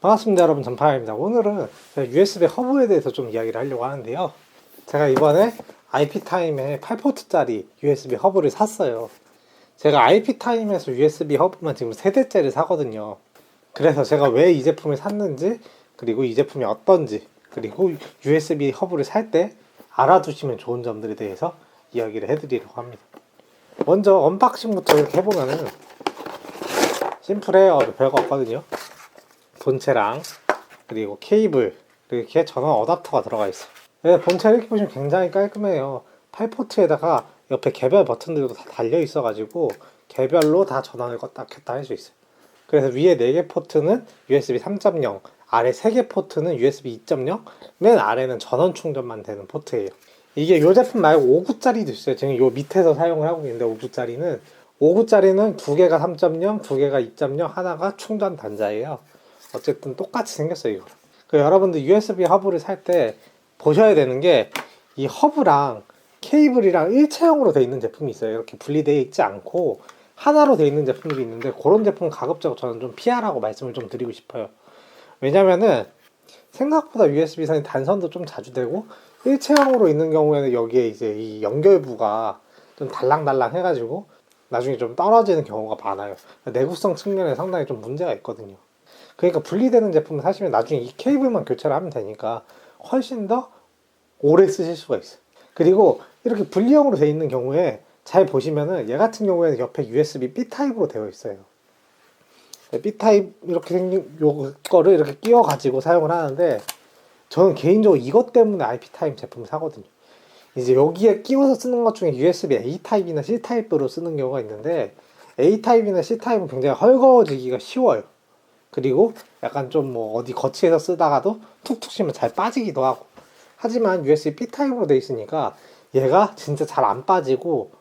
반갑습니다 여러분. 전파입니다. 오늘은 USB 허브에 대해서 좀 이야기를 하려고 하는데요. 제가 이번에 IP타임에 8포트짜리 USB 허브를 샀어요. 제가 IP타임에서 USB 허브만 지금 세대째를 사거든요. 그래서 제가 왜 이 제품을 샀는지 그리고 이 제품이 어떤지 그리고 USB 허브를 살 때 알아두시면 좋은 점들에 대해서 이야기를 해드리려고 합니다. 먼저 언박싱부터 이렇게 해보면은 심플해요. 별거 없거든요 본체랑 그리고 케이블 이렇게 전원 어댑터가 들어가 있어요. 네, 본체 이렇게 보시면 굉장히 깔끔해요. 8포트에다가 옆에 개별 버튼들도 다 달려 있어가지고 개별로 다 전원을 껐다 켰다 할 수 있어요. 그래서 위에 4개 포트는 USB 3.0, 아래 3개 포트는 USB 2.0, 맨 아래는 전원 충전만 되는 포트예요. 이게 이 제품 말고 5구짜리도 있어요. 지금 요 밑에서 사용을 하고 있는데 5구짜리는 5구짜리는 두 개가 3.0, 두 개가 2.0, 하나가 충전 단자예요. 어쨌든 똑같이 생겼어요 이거. 그 여러분들 USB 허브를 살 때 보셔야 되는 게 이 허브랑 케이블이랑 일체형으로 돼 있는 제품이 있어요. 이렇게 분리되어 있지 않고 하나로 돼 있는 제품들이 있는데 그런 제품 가급적 저는 좀 피하라고 말씀을 좀 드리고 싶어요. 왜냐면은 생각보다 USB 선이 단선도 좀 자주 되고 일체형으로 있는 경우에는 여기에 이제 이 연결부가 좀 달랑달랑 해가지고 나중에 좀 떨어지는 경우가 많아요. 내구성 측면에 상당히 좀 문제가 있거든요. 그러니까 분리되는 제품을 사시면 나중에 이 케이블만 교체를 하면 되니까 훨씬 더 오래 쓰실 수가 있어요. 그리고 이렇게 분리형으로 되어 있는 경우에 잘 보시면은 얘 같은 경우에는 옆에 USB B 타입으로 되어 있어요. B 타입 이렇게 생긴 요거를 이렇게 끼워 가지고 사용을 하는데 저는 개인적으로 이것 때문에 IP 타입 제품을 사거든요. 이제 여기에 끼워서 쓰는 것 중에 USB A 타입이나 C 타입으로 쓰는 경우가 있는데 A 타입이나 C 타입은 굉장히 헐거워지기가 쉬워요. 그리고 약간 좀 뭐 어디 거치해서 쓰다가도 툭툭 치면 잘 빠지기도 하고 하지만 USB B 타입으로 돼 있으니까 얘가 진짜 잘 안 빠지고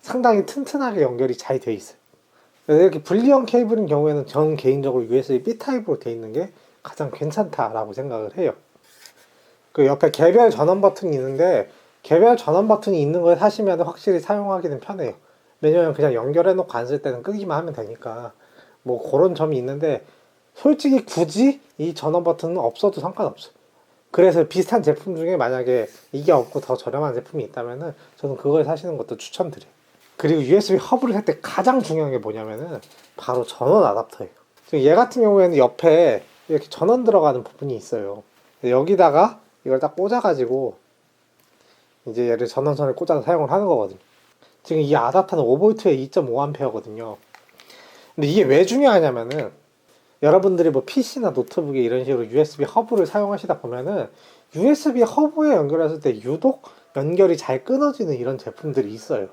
상당히 튼튼하게 연결이 잘 돼 있어요. 이렇게 분리형 케이블인 경우에는 저는 개인적으로 USB B 타입으로 돼 있는 게 가장 괜찮다라고 생각을 해요. 그 옆에 개별 전원 버튼이 있는데 개별 전원 버튼이 있는 걸 사시면 확실히 사용하기는 편해요. 왜냐면 그냥 연결해 놓고 안 쓸 때는 끄기만 하면 되니까 뭐 그런 점이 있는데 솔직히 굳이 이 전원 버튼은 없어도 상관없어요. 그래서 비슷한 제품 중에 만약에 이게 없고 더 저렴한 제품이 있다면은 저는 그걸 사시는 것도 추천드려요. 그리고 USB 허브를 살때 가장 중요한 게 뭐냐면은 바로 전원 아답터예요. 지금 얘 같은 경우에는 옆에 이렇게 전원 들어가는 부분이 있어요. 여기다가 이걸 딱 꽂아가지고 이제 얘를 전원선에 꽂아서 사용을 하는 거거든요. 지금 이 아답터는 5V에 2.5A거든요. 근데 이게 왜 중요하냐면은 여러분들이 뭐 PC나 노트북에 이런 식으로 USB 허브를 사용하시다 보면은 USB 허브에 연결했을 때 유독 연결이 잘 끊어지는 이런 제품들이 있어요.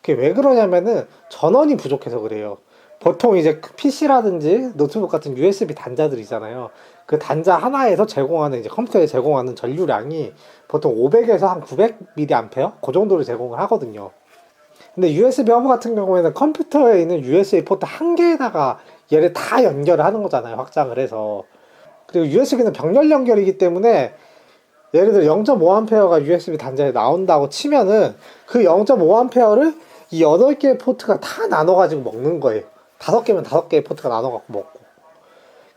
그게 왜 그러냐면은 전원이 부족해서 그래요. 보통 이제 PC라든지 노트북 같은 USB 단자들 있잖아요. 그 단자 하나에서 제공하는 이제 컴퓨터에 제공하는 전류량이 보통 500에서 한 900mAh 그 정도를 제공을 하거든요. 근데 USB 허브 같은 경우에는 컴퓨터에 있는 USB 포트 한 개에다가 얘를 다 연결을 하는 거잖아요. 확장을 해서. 그리고 USB는 병렬 연결이기 때문에 예를 들어 0.5A가 USB 단자에 나온다고 치면은 그 0.5A를 이 8개의 포트가 다 나눠가지고 먹는 거예요. 5개면 5개의 포트가 나눠갖고 먹고.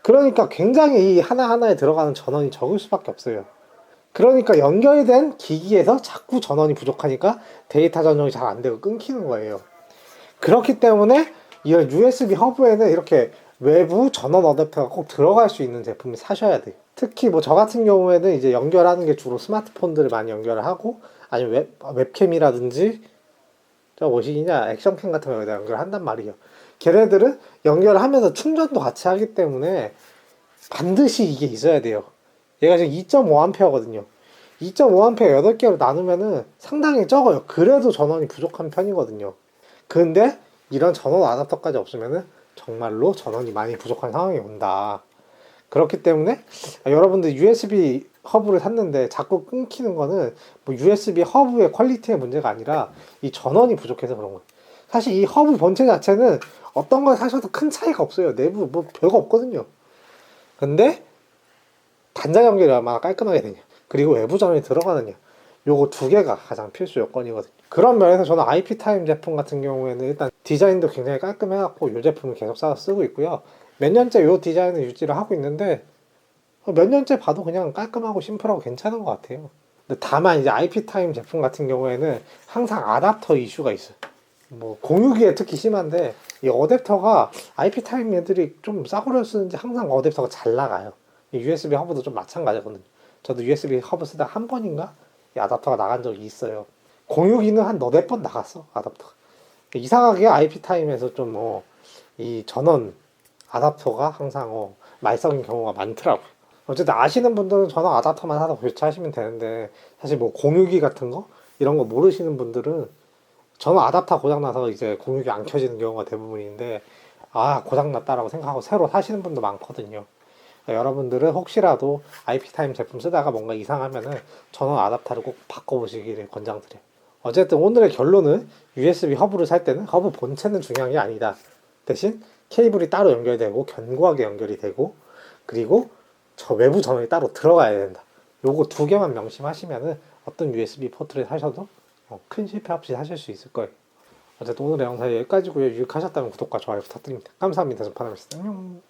그러니까 굉장히 이 하나하나에 들어가는 전원이 적을 수밖에 없어요. 그러니까 연결된 기기에서 자꾸 전원이 부족하니까 데이터 전송이 잘 안 되고 끊기는 거예요. 그렇기 때문에 이런 USB 허브에는 이렇게 외부 전원 어댑터가 꼭 들어갈 수 있는 제품을 사셔야 돼요. 특히 뭐 저 같은 경우에는 이제 연결하는 게 주로 스마트폰들을 많이 연결을 하고 아니면 웹, 웹캠이라든지 저 뭐시기냐 액션캠 같은 거 여기다 연결한단 말이에요. 걔네들은 연결을 하면서 충전도 같이 하기 때문에 반드시 이게 있어야 돼요. 얘가 지금 2.5A거든요. 2.5A 8개로 나누면은 상당히 적어요. 그래도 전원이 부족한 편이거든요. 근데 이런 전원 아답터까지 없으면은 정말로 전원이 많이 부족한 상황이 온다. 그렇기 때문에 여러분들 USB 허브를 샀는데 자꾸 끊기는 거는 뭐 USB 허브의 퀄리티의 문제가 아니라 이 전원이 부족해서 그런 거예요. 사실 이 허브 본체 자체는 어떤 걸 사셔도 큰 차이가 없어요. 내부 뭐 별거 없거든요. 근데 단자 연결이 얼마나 깔끔하게 되냐. 그리고 외부 전원이 들어가느냐. 요거 두 개가 가장 필수 요건이거든요. 그런 면에서 저는 IP 타임 제품 같은 경우에는 일단 디자인도 굉장히 깔끔해갖고 이 제품을 계속 사서 쓰고 있고요. 몇 년째 이 디자인을 유지를 하고 있는데 어, 몇 년째 봐도 그냥 깔끔하고 심플하고 괜찮은 것 같아요. 근데 다만 이제 IP 타임 제품 같은 경우에는 항상 아답터 이슈가 있어요. 뭐 공유기에 특히 심한데 이 어댑터가 IP 타임 애들이 좀 싸구려 쓰는지 항상 어댑터가 잘 나가요. 이 USB 허브도 좀 마찬가지거든요. 저도 USB 허브 쓰다 한 번인가 이 아답터가 나간 적이 있어요. 공유기는 한 너댓 번 나갔어 아답터가. 이상하게 IP 타임에서 좀 뭐 이 전원 아답터가 항상 어, 말썽인 경우가 많더라고요. 어쨌든 아시는 분들은 전원 아답터만 하나 교체하시면 되는데 사실 뭐 공유기 같은 거 이런 거 모르시는 분들은 전원 아답터 고장 나서 이제 공유기 안 켜지는 경우가 대부분인데 아 고장 났다라고 생각하고 새로 사시는 분도 많거든요. 그러니까 여러분들은 혹시라도 IP타임 제품 쓰다가 뭔가 이상하면은 전원 아답터를 꼭 바꿔보시기를 권장드려요. 어쨌든 오늘의 결론은 USB 허브를 살 때는 허브 본체는 중요한 게 아니다. 대신 케이블이 따로 연결되고 견고하게 연결이 되고 그리고 저 외부 전원이 따로 들어가야 된다. 요거 두 개만 명심하시면은 어떤 USB 포트를 사셔도 어, 큰 실패 없이 하실 수 있을 거예요. 어쨌든 오늘의 영상 여기까지고요. 유익하셨다면 구독과 좋아요 부탁드립니다. 감사합니다. 전파남이었습니다. 안녕.